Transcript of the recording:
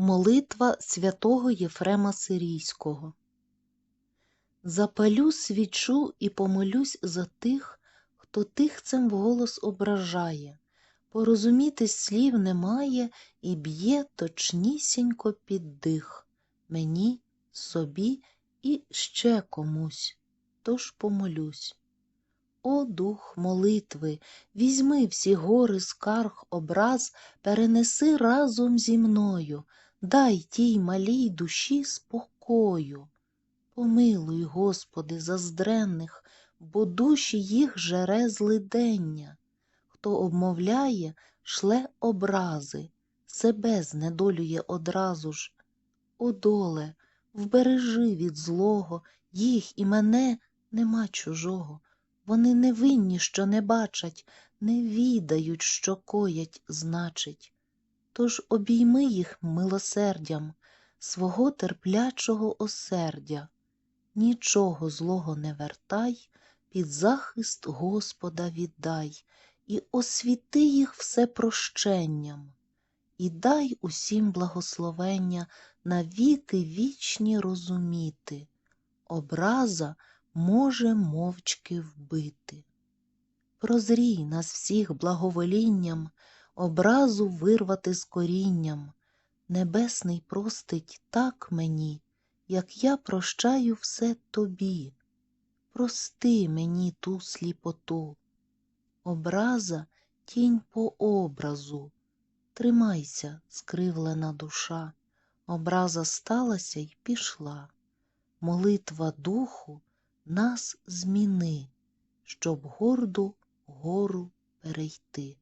Молитва святого Єфрема Сирійського. Запалю свічу і помолюсь за тих, хто тихцем вголос ображає, порозуміти слів немає і б'є точнісінько під дих. Мені, собі і ще комусь, тож помолюсь. О дух молитви, візьми всі гори скарг образ, перенеси разом зі мною, дай тій малій душі спокою. Помилуй, Господи, заздренних, бо душі їх жере злидення. Хто обмовляє, шле образи, себе знедолює одразу ж. О доле, вбережи від злого, їх і мене нема чужого. Вони не винні, що не бачать, не відають, що коять, значить. Тож обійми їх милосердям, свого терплячого осердя. Нічого злого не вертай, під захист Господа віддай, і освіти їх все прощенням, і дай усім благословення навіки вічні розуміти. Образа може мовчки вбити. Прозрій нас всіх благоволінням, образу вирвати з корінням. Небесний простить так мені, як я прощаю все тобі. Прости мені ту сліпоту. Образа тінь по образу. Тримайся, скривлена душа. Образа сталася й пішла. Молитва духу нас зміни, щоб горду гору перейти.